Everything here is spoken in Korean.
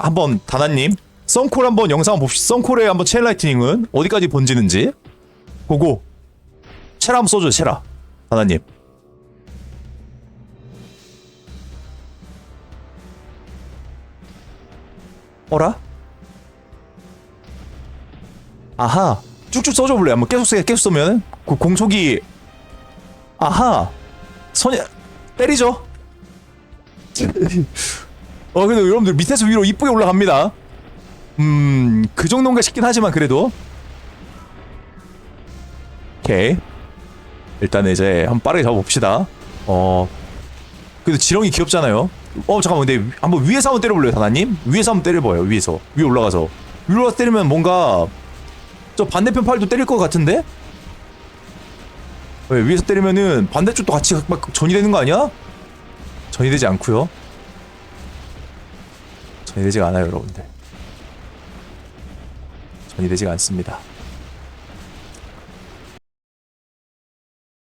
한번 다나님 썬콜 한번 영상 봅시다. 썬콜의 한번 체인 라이트닝은 어디까지 번지는지 보고 체라 한번 써줘요. 체라 다나님. 어라? 아하 쭉쭉 써줘 볼래? 한번 계속 써 계속 쓰면 그 공속이 아하 선이 때리죠. 어 근데 여러분들 밑에서 위로 이쁘게 올라갑니다. 음, 그 정도인가 싶긴 하지만 그래도 오케이. 일단 이제 한번 빠르게 잡아봅시다. 어, 그래도 지렁이 귀엽잖아요. 어 잠깐만 근데 한번 위에서 한번 때려볼래요 다나님? 위에서 한번 때려봐요 위에서 위에 올라가서 위로 올라가서 때리면 뭔가 저 반대편 팔도 때릴 것 같은데? 왜 위에서 때리면은 반대쪽도 같이 막 전이 되는 거 아니야? 전이 되지 않고요. 전이 되지가 않아요 여러분들. 전이 되지가 않습니다.